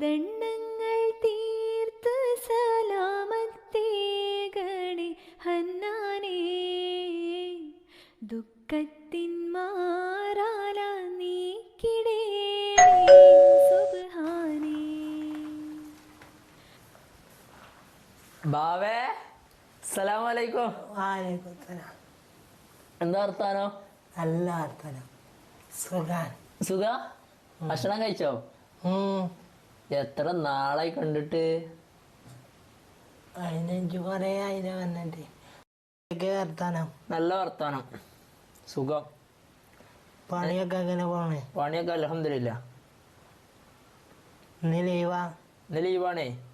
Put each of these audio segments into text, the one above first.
ദണ്ണങ്ങൾ തീർത്ത് സലാമത്തേകണേ ഹന്നാനേ. ദുഃഖത്തിൻ മാറാല നീക്കിടേ സുബ്ഹാനേ. ബാവേ സലാം വലൈക്കും വാലേക്കും സലാം എന്താ വർത്താനോ? നല്ല വർത്തനം. സുഖാൻ സുഖ? ഭക്ഷണം കഴിച്ചോ? എത്ര നാളായി കണ്ടിട്ട്? അതിനഞ്ചു കുറേ ആയിരം വന്നിട്ട്. വർത്തനം? നല്ല വർത്താനം. സുഖം. പണിയൊക്കെ എങ്ങനെ പോണേ? പണിയൊക്കെ അലഹമില്ല ഇന്ന് ലീവാ? ഇന്ന് ലീവാണേ.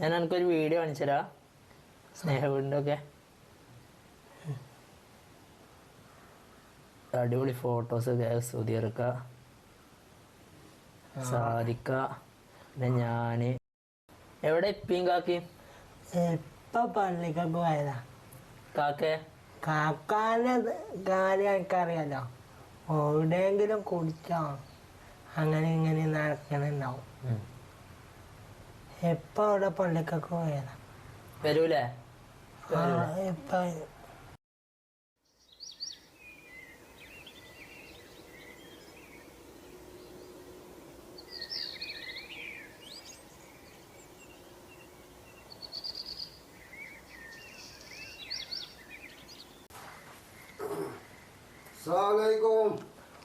ഞാൻ എനിക്കൊരു വീഡിയോ കാണിച്ചരാ. ഒക്കെ അടിപൊളി ഫോട്ടോസ് സുതിയർക്ക സാധിക്ക. പിന്നെ ഞാൻ. എവിടെ ഇപ്പിയും കാക്കയും ഇപ്പൊ പള്ളിക്കൊക്കെ പോയതാ? കാക്കേ? കാക്കാന്റെ കാര്യം എനിക്കറിയാലോ. എവിടെയെങ്കിലും കുടിച്ചോ അങ്ങനെ ഇങ്ങനെ നടക്കണുണ്ടാവും. എപ്പ ഇപ്പൊ അവിടെ പള്ളിക്കൊക്കെ പോയതാ? വരൂലേ? ഇപ്പൊ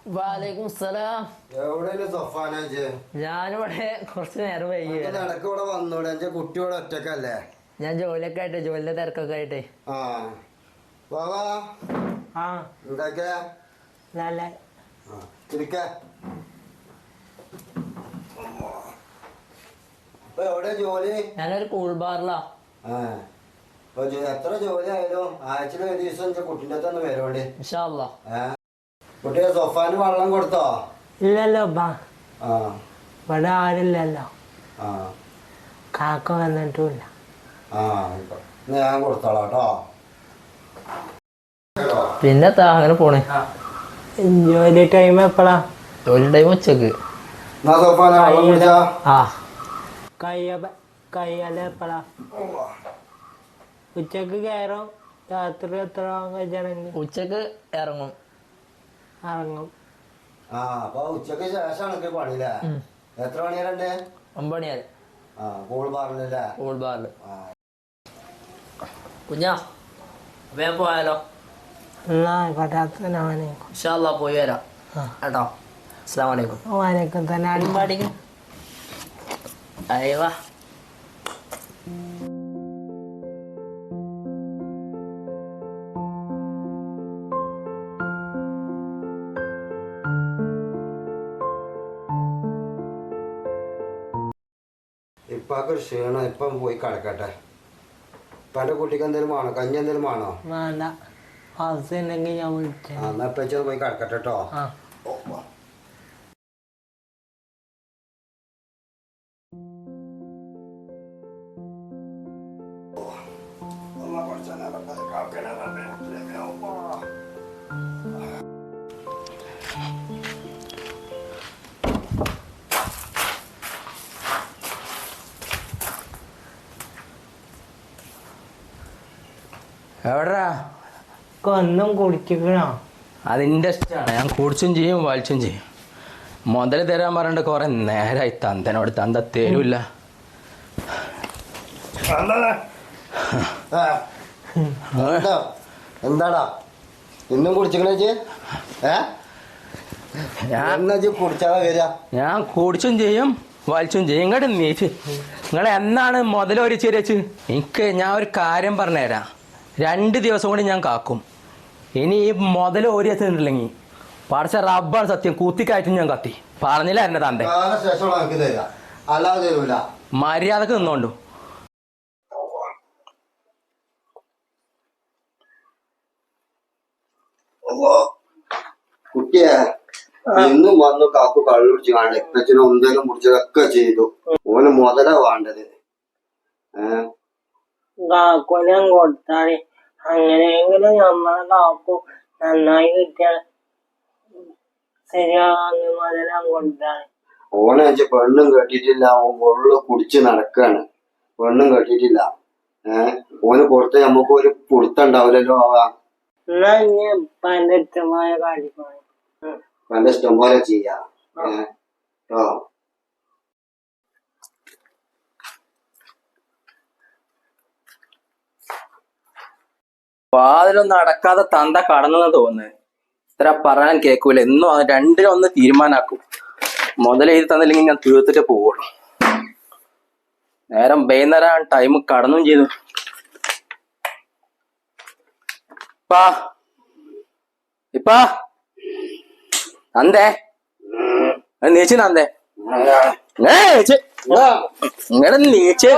വാലേക്കും സലാം. ഞാനിവിടെ കുറച്ച് നേരം വൈകി വരാം. ഇവിടെ വന്നൂടെ? എന്റെ കുട്ടി ഇവിടെ ഒറ്റക്കല്ലേ? ഞാൻ ജോലിയൊക്കെ ആയിട്ട് ജോലിയുടെ തിരക്കൊക്കെ ആയിട്ട്. ഞാനൊരു കൂൾ ബാറിലാ. എത്ര ജോലി ആയാലും ആഴ്ചയിൽ ഒരു ദിവസം എന്റെ കുട്ടിന്റെ അടുത്ത് ഒന്ന് വരുവാണ്ട്. ഇൻഷാല്ലാ ഏ? കുട്ടിയെ സൊഫാന് വെള്ളം കൊടുത്തോ? ഇല്ലല്ലോ ആ. ഇവിടെ ആരില്ലല്ലോ ആ. കാക്ക വന്നിട്ടുമില്ല. ആ ഞാൻ കൊടുത്തോളാം കേട്ടോ. പിന്നെ അങ്ങനെ പോണേ. ജോലി ടൈം എപ്പോഴാ ജോലി ടൈം ഉച്ചയ്ക്ക്. കയ്യല എപ്പോഴാ ഉച്ചയ്ക്ക് കയറും രാത്രി എത്ര കഴിച്ചാണെങ്കിൽ ഉച്ചയ്ക്ക് ഇറങ്ങും. ഇറങ്ങും. ആ അപ്പൊ ഉച്ചയ്ക്ക് ശേഷമാണ് എനിക്ക് പണിയില്ലേ എത്ര മണി വരെ ഉണ്ട് ഒമ്പത് മണിയാൽ ആ കൂൾ പറഞ്ഞില്ലേ കൂൾ ബാറിൽ ആ. കുഞ്ഞാ അപ്പൊ ഞാൻ പോയാലോ? എന്നാ ആയിക്കോട്ടെ ഇൻഷാല്ലാ പോയി വരാം. കേട്ടോ. അസ്സാം വലൈക്കും തന്നെ പാടിക്കും ഒരു ക്ഷീണം ഇപ്പം പോയി കിടക്കട്ടെ. എന്റെ കുട്ടിക്ക് എന്തെങ്കിലും വേണോ? കഞ്ഞി എന്തെങ്കിലും വേണോ? വേണ്ട. ഹൗസ് ഉണ്ടെങ്കിൽ ഞാൻ വിളിച്ചു എന്നാ ഇപ്പൊ പോയി കിടക്കട്ടെ കേട്ടോ. ആ. എവിടാ? കൊന്നും കുടിച്ചിക്കണോ അതിന്റെ ഇഷ്ടമാണ് ഞാൻ കുടിച്ചും ചെയ്യും വലിച്ചും ചെയ്യും. മുതൽ തരാൻ പറഞ്ഞിട്ട് കുറെ നേരമായി തന്തനോട് തന്ത തരൂല്ല എന്താടാ? ഇന്നും കുടിച്ചിക്കണേ ഏ? ഞാൻ എന്നാ കുടിച്ചാതെ വരിക ഞാൻ കുടിച്ചും ചെയ്യും വലിച്ചും ചെയ്യും. ഇങ്ങോട്ട് നീച്ച് നിങ്ങൾ എന്നാണ് മുതലൊരു ചിരിച്ച്? എനിക്ക് ഞാൻ ഒരു കാര്യം പറഞ്ഞുതരാം. രണ്ട് ദിവസം കൂടി ഞാൻ കാക്കും. ഇനി ഈ മുതൽ ഒരു എത്തുന്നില്ലെങ്കിൽ പഠിച്ച റബ്ബാണ് സത്യം കുത്തിക്കയറ്റും ഞാൻ കത്തി. പറഞ്ഞില്ല എന്നെ തന്റെ മര്യാദയ്ക്ക് നിന്നോണ്ടു. കുട്ടിയെ എന്നും വന്നു കാക്കു കള്ളു കുടിച്ച് കാണും. ഇപ്പച്ചനും ഒന്തേലും കുടിച്ചതൊക്കെ ചെയ്തു. ഓന് മുതലാ വേണ്ടത്. ഏഹ് കൊടുത്താൽ അങ്ങനെയെങ്കിലും നമ്മളെ കാക്കു നന്നായി കിട്ടിയാൽ ശരിയാന്ന് മുതലാൻ കൊടുത്താൽ ഓനെ വെച്ച് പെണ്ണും കെട്ടിയിട്ടില്ല ഓൻ വെള്ളു കുടിച്ച് നടക്കാണ്. പെണ്ണും കെട്ടിട്ടില്ല ഏഹ് ഓന് കൊടുത്ത നമുക്ക് ഒരു പുറത്തുണ്ടാവില്ലല്ലോ ആവാ എന്നാ ഇനി ഇപ്പന്റെ ഇഷ്ടമായ കാര്യം പല ഇഷ്ടം പോലെ ചെയ്യാം. ഏഹ് ഓ വാതിലൊന്നും അടക്കാതെ തന്ത കടന്നെന്ന് തോന്നുന്നത് ഇത്ര പറയാൻ കേൾക്കൂല എന്നും അത് രണ്ടിനും ഒന്ന് തീരുമാനാക്കും. മുതലെഴുതി തന്നില്ലെങ്കിൽ ഞാൻ തീർത്തിട്ട് പോവുള്ളൂ. നേരം വൈകുന്നേരം ടൈം കടന്നും ചെയ്തു. ഇപ്പാ. ഇപ്പാ. അന്തേ നീച്ചു നന്ദേ. ഇങ്ങനെ നീച്ച്.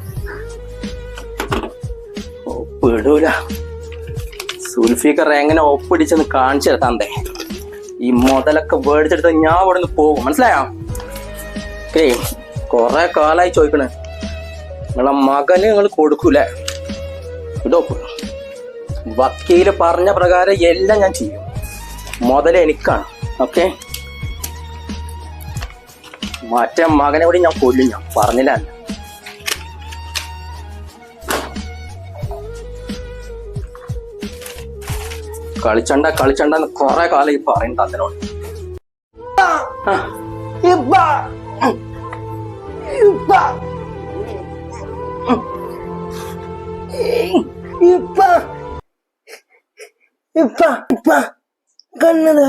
ഒപ്പിടൂല സുൽഫിക്കർ എങ്ങനെ ഒപ്പിടിച്ചെന്ന് കാണിച്ചു തന്തേ. ഈ മുതലൊക്കെ മേടിച്ചെടുത്ത് ഞാൻ ഇവിടെ നിന്ന് പോകും. മനസ്സിലായോ? ഏ കൊറേ കാലായി ചോദിക്കണേ. നിങ്ങളെ മകന് നിങ്ങൾ കൊടുക്കൂലേ? ഇതോ വക്കീൽ പറഞ്ഞ പ്രകാരം എല്ലാം ഞാൻ ചെയ്യും. മുതൽ എനിക്കാണ്. ഓക്കെ? മറ്റേ മകനെ കൂടി ഞാൻ കൊല്ലും ഞാൻ പറഞ്ഞില്ല. അല്ല കളിച്ചണ്ട എന്ന് കൊറേ കാലം ഈ പറയണ്ട അതിനോട് ഇപ്പ കണ്ണു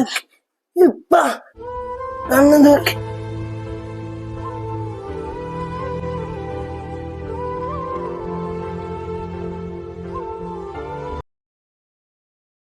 ഇപ്പ കണ്ണു